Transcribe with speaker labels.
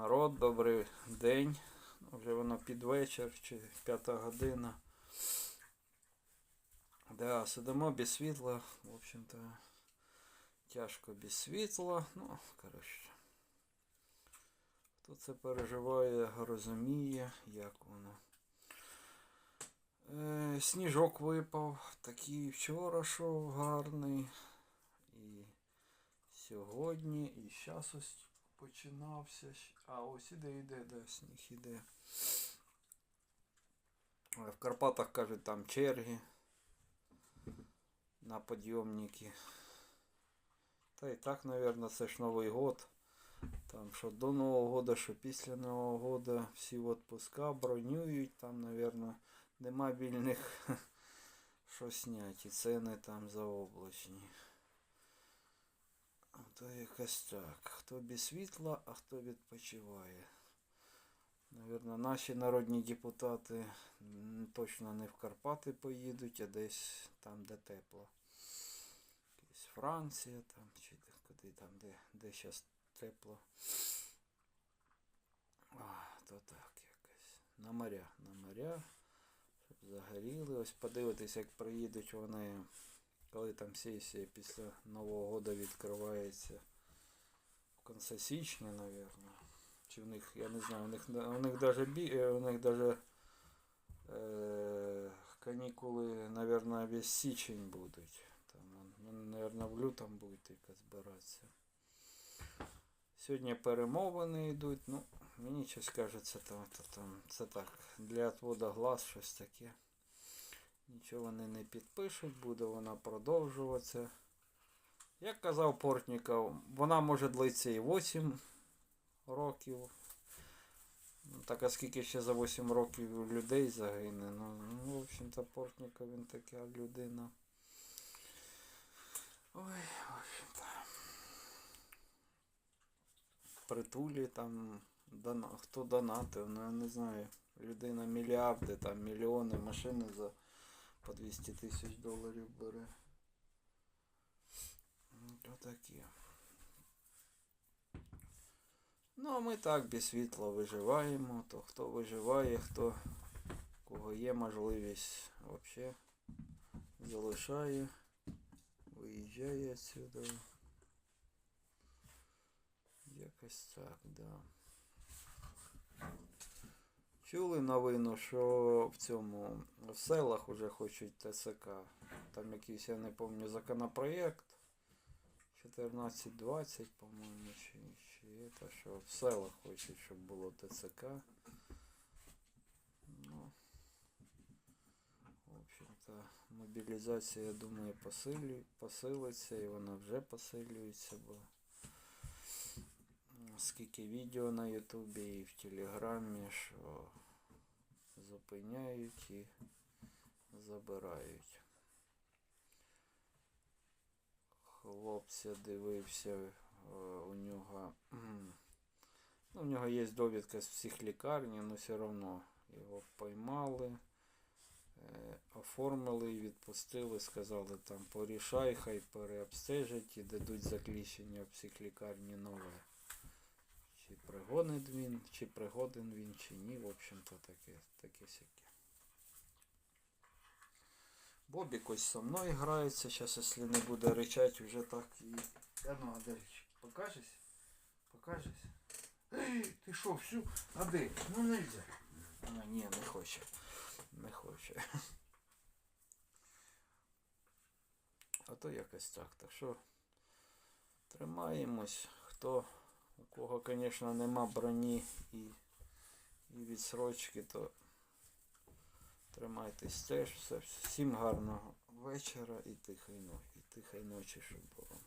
Speaker 1: народ, добрий день. Вже воно під вечір чи п'ята година. Да, сидимо без світла. В общем-то, тяжко без світла. Ну, коротше. Хто це переживає, розуміє, як воно. Е, сніжок випав, такий вчора шов гарний. І сьогодні, і зараз ось починався. А, ось іде, іде, да, сніг іде. В Карпатах кажуть, там черги на підйомники. Та і так, мабуть, це ж Новий год. Там що до Нового года, що після Нового года всі відпуска бронюють, там, мабуть, нема вільних що снять. І ціни там заоблачні. То якось так. Хто без світла, а хто відпочиває. Навірно, наші народні депутати точно не в Карпати поїдуть, а десь там, де тепло. Якась Франція там, чи куди там, де, де зараз тепло. А, то так якось. На моря, на моря. Щоб загоріли. Ось подивитись, як приїдуть вони коли там сесія після Нового года відкривається в кінці січня, напевно. Чи в них, я не знаю, у них, у них даже, бі, е, у них даже е, канікули, напевно, весь січень будуть. Там, ну, наверное, в лютому будуть тільки збиратися. Сьогодні перемовини йдуть, ну, мені щось кажеться, там, там, це так, для отвода глаз щось таке. Нічого вони не підпишуть, буде вона продовжуватися. Як казав Портніков, вона може длитися і 8 років. Ну, Так а скільки ще за 8 років людей загине. Ну, ну в общем-то, Портніков він така людина. Ой, в общем-то. Притулі там дона, хто донатив, ну я не знаю. Людина мільярди, там мільйони машини за по 200 тисяч доларів бере. Ну, То таке. Ну, а ми так без світла виживаємо. То хто виживає, хто кого є можливість взагалі залишає, виїжджає відсюди. Якось так, да. Чули новину, що в цьому в селах уже хочуть ТСК. Там якийсь, я не пам'ятаю, законопроєкт. 14-20, по-моєму, чи, чи це, що в селах хочуть, щоб було ТЦК. Ну, в общем-то, мобілізація, я думаю, посилю, посилиться, і вона вже посилюється, бо скільки відео на Ютубі і в Телеграмі, що зупиняють і забирають. Хлопця дивився, е, у нього. Ну, у нього є довідка з всіх лікарні, але все одно його поймали, е, оформили і відпустили, сказали там порішай, хай переобстежать і дадуть заключення в психлікарні нове. Чи пригоден він, чи пригоден він, чи ні, в общем-то таке, таке сяке. Бобік ось со мною грається, зараз, якщо не буде ричать, вже так і. А ну, а де річ? Покажеш? Покажеш? Ей, ти що, всю? А де? Ну нельзя. А, ні, не хоче. Не хоче. А то якось так. Так що тримаємось. Хто, у кого, звісно, нема броні і, і відсрочки, то тримайтесь теж. Все. Всім гарного вечора і тихої ночі, і тихої ночі, щоб було.